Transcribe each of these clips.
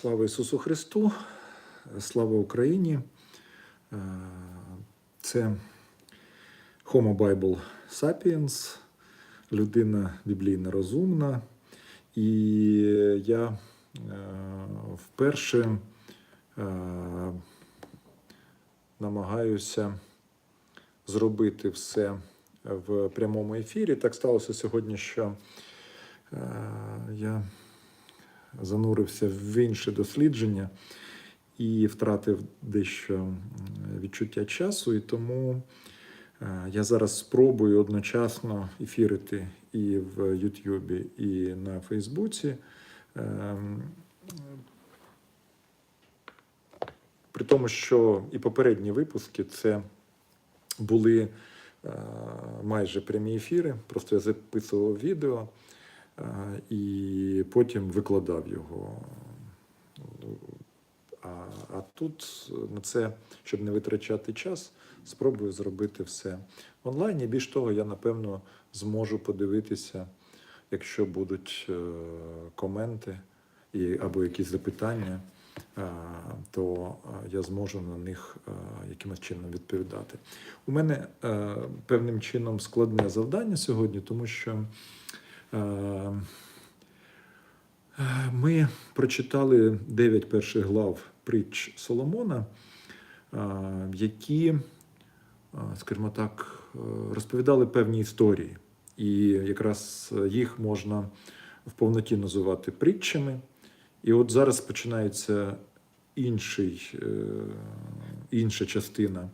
Слава Ісусу Христу, слава Україні. Е, Це Homo Bible Sapiens, людина біблійно розумна. І я е, вперше е, намагаюся зробити все в прямому ефірі. Так сталося сьогодні, що я занурився в інше дослідження і втратив дещо відчуття часу. І тому е, я зараз спробую одночасно ефірити і в Ютубі, і на Фейсбуці. Ем, При тому, що і попередні випуски це були е, майже прямі ефіри, просто я записував відео і потім викладав його. А, а тут на це, щоб не витрачати час, спробую зробити все онлайн. І більш того, я напевно зможу подивитися, якщо будуть е, коменти і, або якісь запитання, е, то е, я зможу на них е, якимось чином відповідати. У мене е, певним чином складне завдання сьогодні, тому що. Е, ми прочитали дев'ять перших глав притч Соломона, які, скажімо так, е, розповідали певні історії. І якраз їх можна в повноті називати притчами. І от зараз починається інший, е, інша частина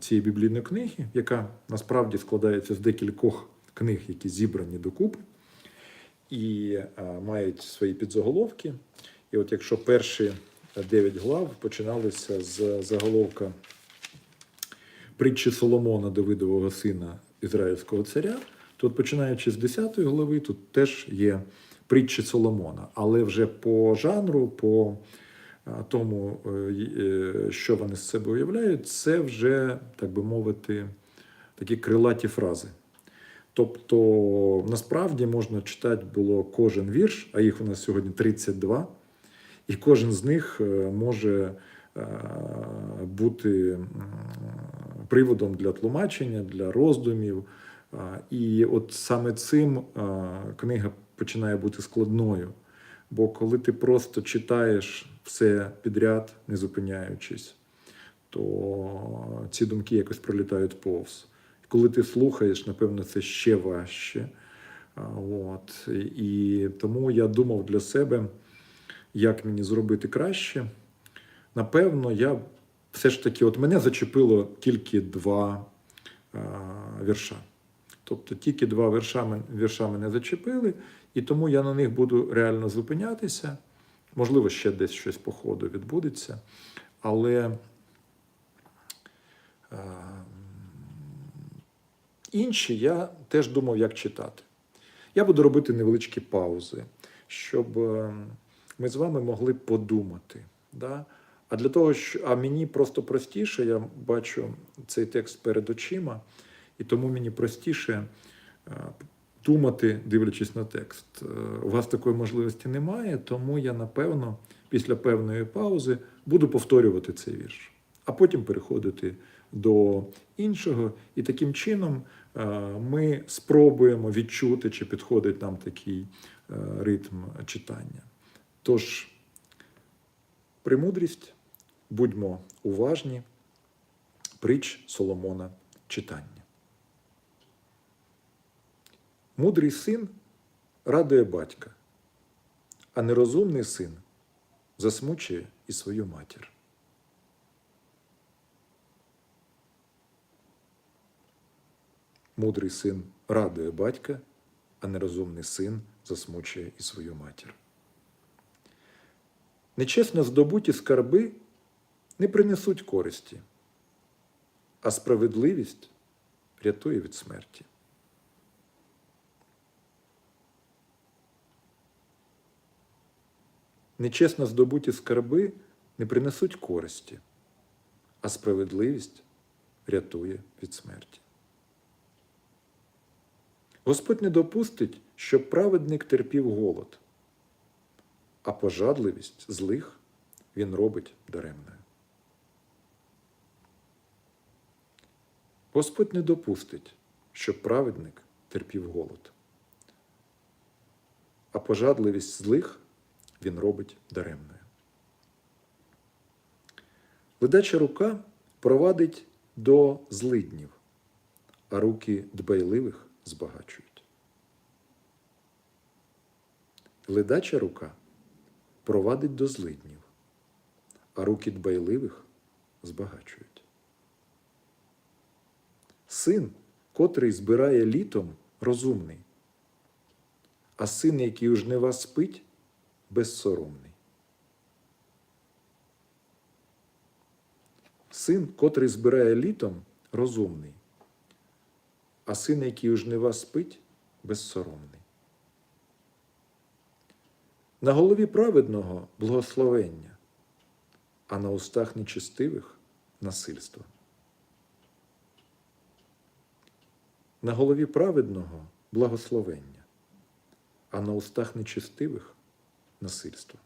цієї біблійної книги, яка насправді складається з декількох книг, які зібрані докупи і мають свої підзаголовки. І от якщо перші 9 глав починалися з заголовка притчі Соломона Давидового сина Ізраїльського царя, то от починаючи з 10 глави, тут теж є притчі Соломона, але вже по жанру, по тому, е, е, що вони з себе уявляють, це вже, так би мовити, такі крилаті фрази. Тобто, насправді можна читати було кожен вірш, а їх у нас сьогодні 32, і кожен з них е, може е, бути приводом для тлумачення, для роздумів. І от саме цим книга починає бути складною. Бо коли ти просто читаєш все підряд, не зупиняючись, то ці думки якось пролітають повз. Коли ти слухаєш, напевно, це ще важче. От. І тому я думав для себе, як мені зробити краще. Напевно, я все ж таки, от мене зачепило тільки два а, вірша. Тобто тільки два вірша, вірша мене зачепили, і тому я на них буду реально зупинятися. Можливо, ще десь щось по ходу відбудеться. Але е, інші я теж думав, як читати. Я буду робити невеличкі паузи, щоб е, ми з вами могли подумати. Да? А для того, що а мені просто простіше, я бачу цей текст перед очима, і тому мені простіше е, думати, дивлячись на текст. Е, У вас такої можливості немає, тому я напевно після певної паузи буду повторювати цей вірш, а потім переходити до іншого. І таким чином е, ми спробуємо відчути, чи підходить нам такий е, ритм читання. Тож, премудрість, будьмо уважні, притч Соломона читання. Мудрий син радує батька, а нерозумний син засмучує і свою матір. Мудрий син радує батька, а нерозумний син засмучує і свою матір. Нечесно здобуті скарби не принесуть користі, а справедливість рятує від смерті. Нечесно здобуті скарби не принесуть користі, а справедливість рятує від смерті. Господь не допустить, щоб праведник терпів голод, а пожадливість злих він робить даремною. Господь не допустить, щоб праведник терпів голод, а пожадливість злих він робить даремною. Ледача рука провадить до злиднів, а руки дбайливих збагачують. Ледача рука провадить до злиднів, а руки дбайливих збагачують. Син, котрий збирає літом, розумний, а син, який у жнива спить, безсоромний. Син, котрий збирає літом, розумний, а син, який у жнива спить, безсоромний. На голові праведного благословення, а на устах нечестивих насильство. На голові праведного благословення, а на устах нечестивих насильство.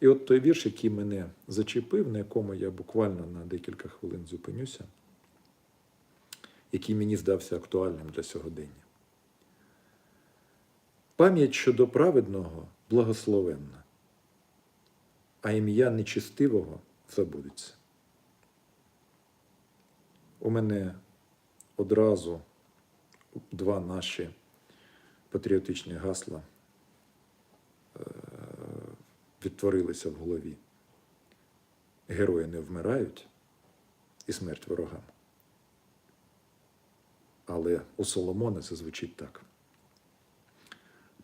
І от той вірш, який мене зачепив, на якому я буквально на декілька хвилин зупинюся, який мені здався актуальним для сьогодення. Пам'ять щодо праведного благословенна, а ім'я нечистивого забудеться. У мене одразу два наші патріотичні гасла е, відтворилися в голові. Герої не вмирають і смерть ворогам. Але у Соломона це звучить так.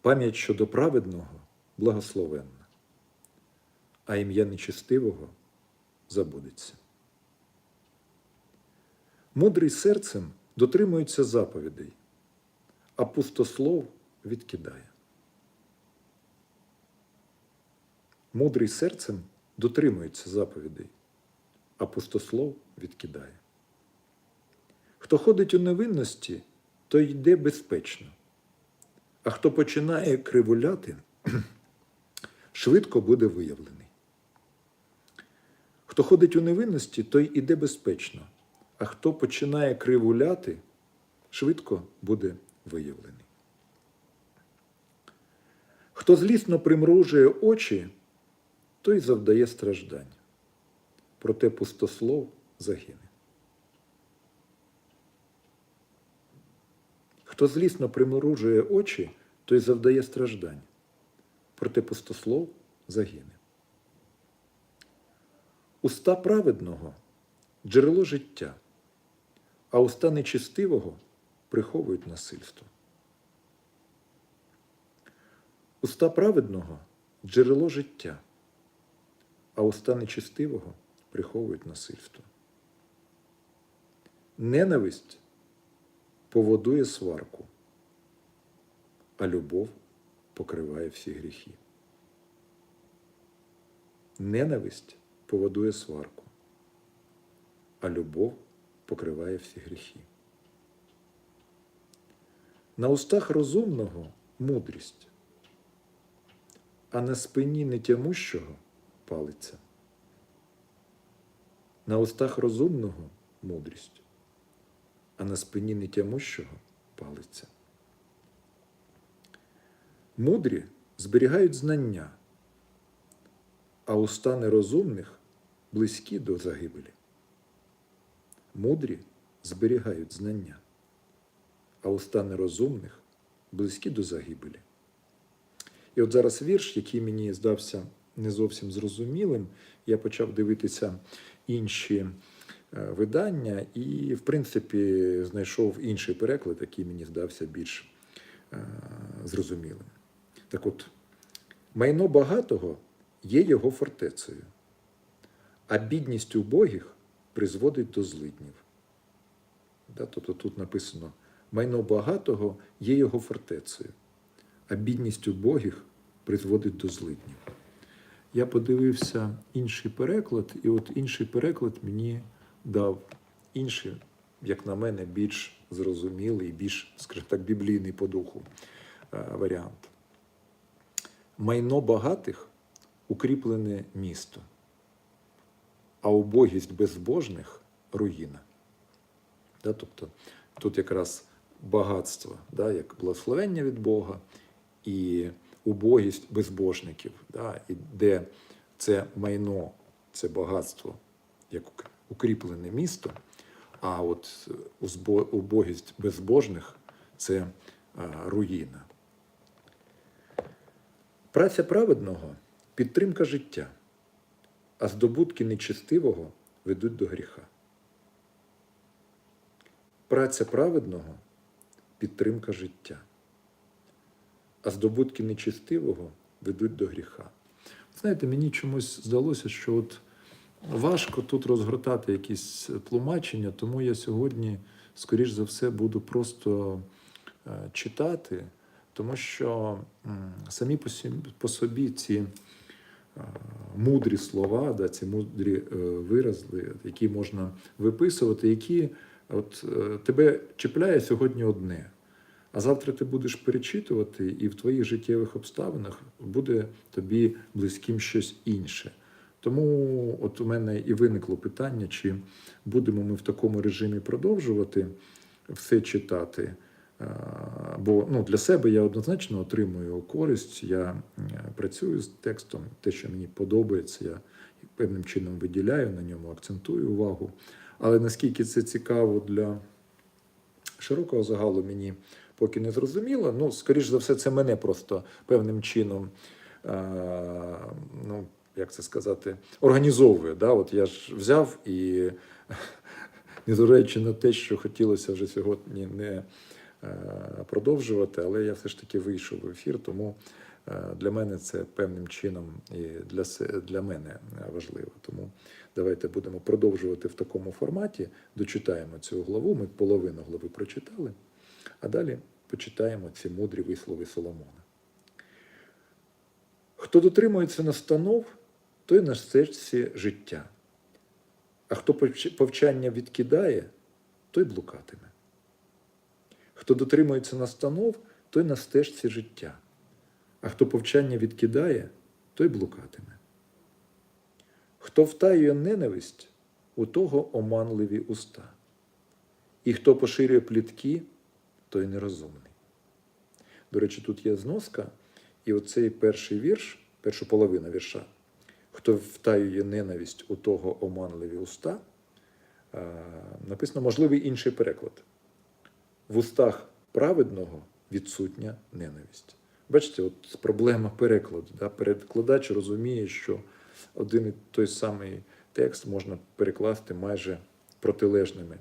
Пам'ять щодо праведного благословенна, а ім'я нечестивого забудеться. Мудрий серцем дотримується заповідей, а пустослов відкидає. Мудрий серцем дотримується заповідей, а пустослов відкидає. Хто ходить у невинності, той йде безпечно, а хто починає кривуляти, швидко буде виявлений. Хто ходить у невинності, той іде безпечно, а хто починає кривуляти, швидко буде виявлений. Хто злісно примружує очі, той завдає страждань, проте пустослов загине. Хто злісно примружує очі, той завдає страждань, проте пустослов загине. Уста праведного джерело життя, а уста нечистивого приховують насильство. Уста праведного джерело життя, а уста нечистивого приховують насильство. Ненависть поводує сварку, а любов покриває всі гріхи. Ненависть поводує сварку, а любов покриває всі гріхи. На устах розумного мудрість, а на спині нетямущого палиця. На устах розумного мудрість, а на спині нетямущого палиця. Мудрі зберігають знання, а уста нерозумних близькі до загибелі. Мудрі зберігають знання, а уста нерозумних близькі до загибелі. І от зараз вірш, який мені здався не зовсім зрозумілим, я почав дивитися інші видання і, в принципі, знайшов інший переклад, який мені здався більш е, зрозумілим. Так от, майно багатого є його фортецею, а бідність убогих призводить до злиднів. Тобто тут написано: майно багатого є його фортецею, а бідність убогих призводить до злиднів. Я подивився інший переклад, і от інший переклад мені дав інший, як на мене, більш зрозумілий, більш, скажімо так, біблійний по духу е, варіант. майно багатих укріплене місто, а убогість безбожних руїна. Да, тобто тут якраз багатство, да, як благословення від Бога, і убогість безбожників, да, і де це майно, це багатство, як укріплене місто, а от убогість безбожних це руїна. Праця праведного підтримка життя, а здобутки нечестивого ведуть до гріха. Праця праведного підтримка життя, а здобутки нечестивого ведуть до гріха. Знаєте, мені чомусь здалося, що от важко тут розгортати якісь тлумачення, тому я сьогодні, скоріш за все, буду просто е, читати, тому що самі по собі ці е, мудрі слова, да, ці мудрі е, вирази, які можна виписувати, які от, тебе чіпляє сьогодні одне. А завтра ти будеш перечитувати, і в твоїх життєвих обставинах буде тобі близьким щось інше. Тому от у мене і виникло питання, чи будемо ми в такому режимі продовжувати все читати. Бо ну, для себе я однозначно отримую користь. Я е, працюю з текстом, те, що мені подобається, я певним чином виділяю на ньому, акцентую увагу. Але наскільки це цікаво для широкого загалу, мені поки не зрозуміло. Ну, скоріш за все, це мене просто певним чином, ну, як це сказати, організовує. Да? От я ж взяв і, незважаючи на те, що хотілося вже сьогодні не е, продовжувати, але я все ж таки вийшов в ефір, тому е, для мене це певним чином і для, для мене важливо. Тому давайте будемо продовжувати в такому форматі. Дочитаємо цю главу. Ми половину глави прочитали, а далі почитаємо ці мудрі вислови Соломона. Хто дотримується настанов, той на стежці життя. А хто повчання відкидає, той блукатиме. Хто дотримується настанов, той на стежці життя. А хто повчання відкидає, той блукатиме. Хто втаює ненависть, у того оманливі уста. І хто поширює плітки, той нерозумний. До речі, тут є зноска, і оцей перший вірш, перша половина вірша. Хто втаює ненависть, у того оманливі уста, е, написано можливий інший переклад. В устах праведного відсутня ненависть. Бачите, от проблема перекладу. Да? Перекладач розуміє, що один і той самий текст можна перекласти майже протилежними,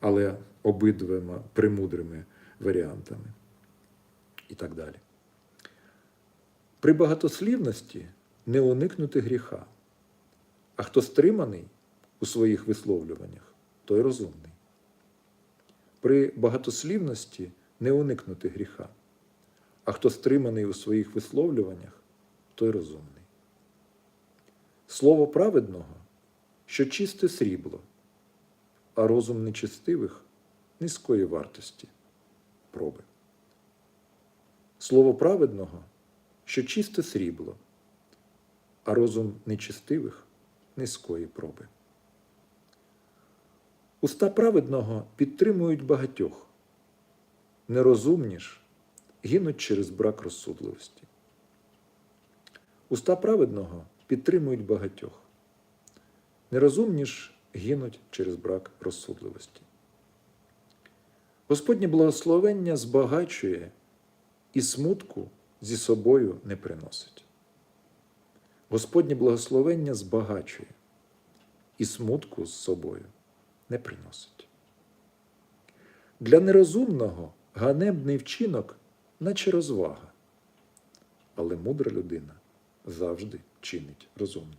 але обидвома премудрими варіантами і так далі. При багатослівності не уникнути гріха, а хто стриманий у своїх висловлюваннях, той розумний. При багатослівності не уникнути гріха, а хто стриманий у своїх висловлюваннях, той розумний. Слово праведного, що чисте срібло, а розум нечестивих низької вартості проби. Слово праведного, що чисте срібло, а розум нечестивих низької проби. Уста праведного підтримують багатьох, нерозумні ж гинуть через брак розсудливості. Уста праведного підтримують багатьох, нерозумні ж гинуть через брак розсудливості. Господнє благословення збагачує і смутку зі собою не приносить. Господнє благословення збагачує і смутку з собою не приносить. Для нерозумного ганебний вчинок, наче розвага, але мудра людина завжди чинить розумно.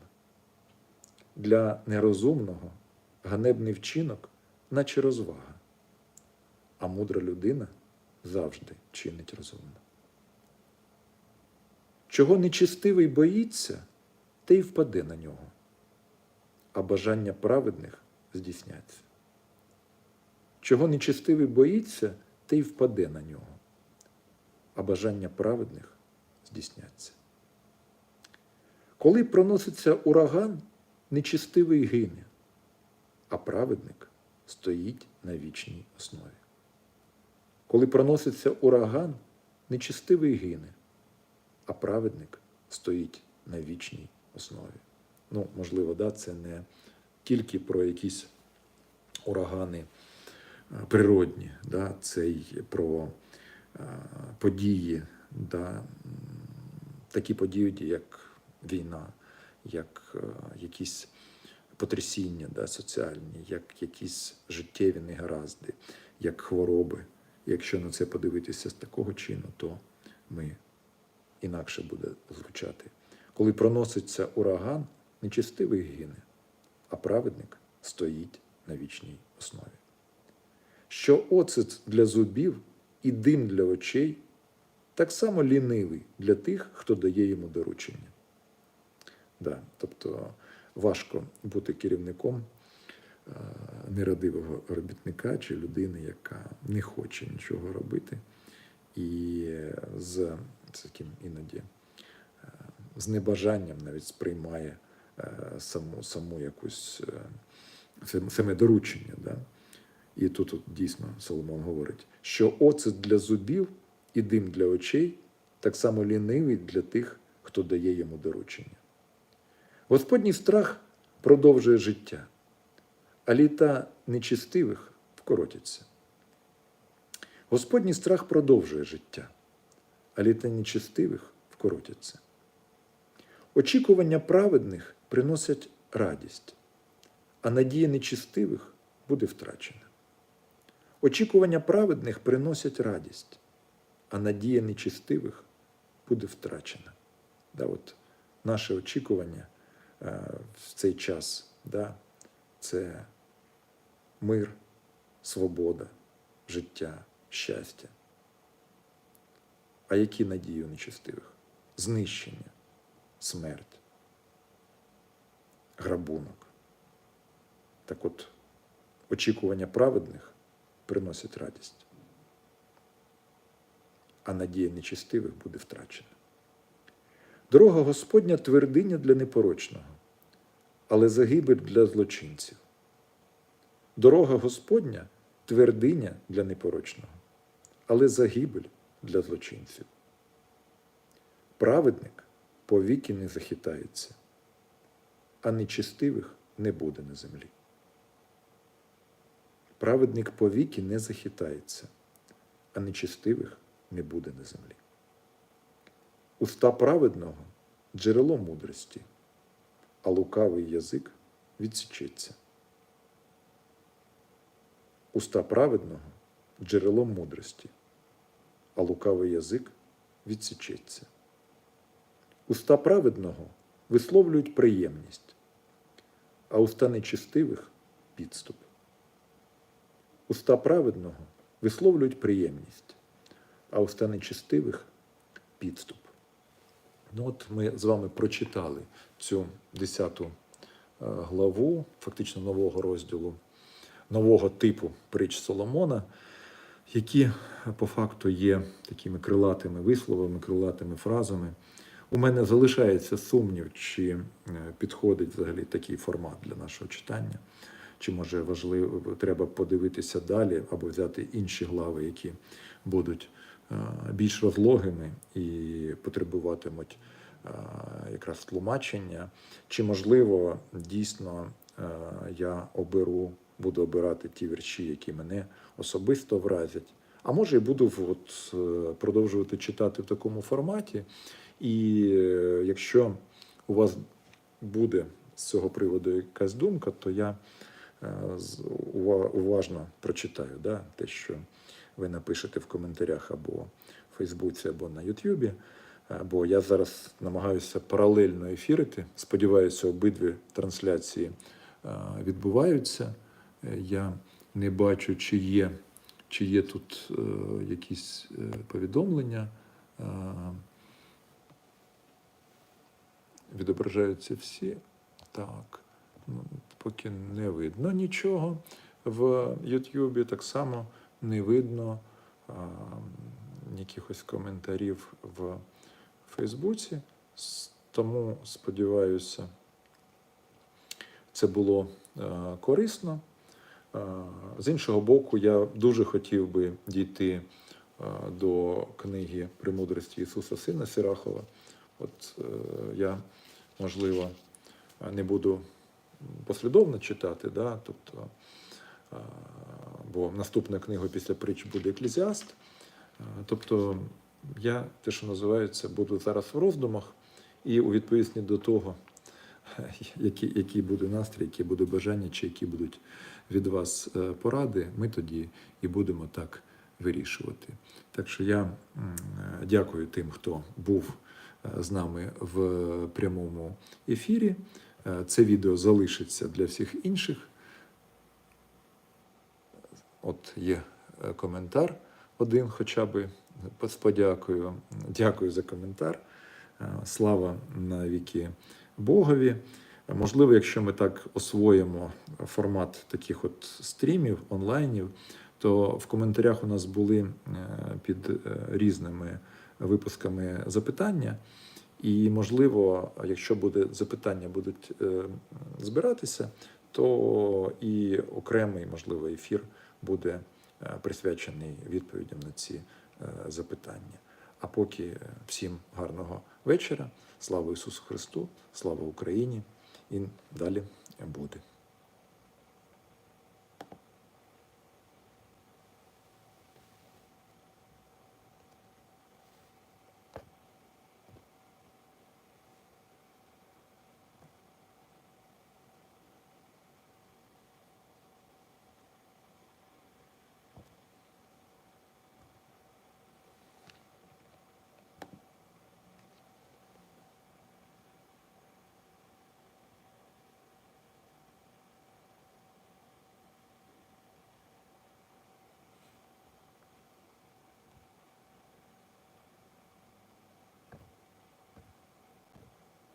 Для нерозумного ганебний вчинок, наче розвага, а мудра людина завжди чинить розумно. Чого нечистивий боїться, те й впаде на нього, а бажання праведних здійсняться. Чого нечистивий боїться, те й впаде на нього, а бажання праведних здійсняться. Коли проноситься ураган, нечистивий гине, а праведник стоїть на вічній основі. Коли проноситься ураган, нечистивий гине, а праведник стоїть на вічній основі. Ну, можливо, да, це не тільки про якісь урагани е, природні, да, це й про е, події, да, такі події, як війна, як е, якісь потрясіння да, соціальні, як якісь життєві негаразди, як хвороби. Якщо на це подивитися з такого чину, то ми інакше буде звучати. Коли проноситься ураган, нечистивий гине, а праведник стоїть на вічній основі. Що оцет для зубів і дим для очей, так само лінивий для тих, хто дає йому доручення. Да, тобто важко бути керівником е, нерадивого робітника чи людини, яка не хоче нічого робити, і з таким іноді е, з небажанням навіть сприймає е, саму, саму якусь е, саме доручення. Да? І тут, тут дійсно Соломон говорить, що оцет для зубів і дим для очей так само лінивий для тих, хто дає йому доручення. Господній страх продовжує життя, а літа нечистивих вкоротяться. Господній страх продовжує життя, а літа нечистивих вкоротяться. Очікування праведних приносять радість, а надія нечистивих буде втрачена. Очікування праведних приносять радість, а надія нечистивих буде втрачена. Да, от наше очікування е, в цей час да, це мир, свобода, життя, щастя. А які надії у нечистивих? Знищення, смерть, грабунок. Так от, очікування праведних приносять радість, а надія нечистивих буде втрачена. Дорога Господня твердиня для непорочного, але загибель для злочинців. Дорога Господня твердиня для непорочного, але загибель для злочинців. Праведник повіки не захитається, а нечистивих не буде на землі. Праведник повіки не захитається, а нечистивих не буде на землі. Уста праведного джерело мудрості, а лукавий язик відсічеться. Уста праведного джерело мудрості, а лукавий язик відсічеться. Уста праведного висловлюють приємність, а уста нечистивих підступ. Уста праведного висловлюють приємність, а уста нечистивих підступ. Ну от ми з вами прочитали цю 10 главу, фактично нового розділу, нового типу притч Соломона, які по факту є такими крилатими висловами, крилатими фразами. У мене залишається сумнів, чи е, підходить взагалі такий формат для нашого читання, чи може важливо треба подивитися далі або взяти інші глави, які будуть е, більш розлогими і потребуватимуть е, якраз тлумачення, чи можливо дійсно я оберу, буду обирати ті вірші, які мене особисто вразять. А може, і буду от, продовжувати читати в такому форматі. І е, якщо у вас буде з цього приводу якась думка, то я е, уважно прочитаю да, те, що ви напишете в коментарях або в Фейсбуці, або на Ютубі. Бо я зараз намагаюся паралельно ефірити. Сподіваюся, обидві трансляції е, відбуваються. Я не бачу, чи є, чи є тут якісь повідомлення. Відображаються всі. Так, ну, поки не видно нічого. В Ютубі так само не видно а, якихось коментарів в Фейсбуці. Тому сподіваюся, це було е, корисно. Е, З іншого боку, я дуже хотів би дійти е, до книги Премудрості Ісуса Сина Сирахова. От е, я, можливо, не буду послідовно читати, да? тобто, е, бо наступна книга після притч буде Еклезіаст. Е, Тобто, я те, що називається, буду зараз в роздумах, і у відповідності до того, який, який буде настрій, які буде бажання, чи які будуть від вас поради, ми тоді і будемо так вирішувати. Так що я дякую тим, хто був з нами в прямому ефірі. Е, Це відео залишиться для всіх інших. От є е, коментар один, хоча би з подякою. Дякую за коментар. Е, Слава навіки Богові. Е, Можливо, якщо ми так освоїмо формат таких от стрімів, онлайнів, то в коментарях у нас були під різними випусками запитання. І, можливо, якщо буде запитання будуть е, збиратися, то і окремий, можливо, ефір буде е, присвячений відповідям на ці е, запитання. А поки всім гарного вечора. Слава Ісусу Христу, слава Україні! І далі буде.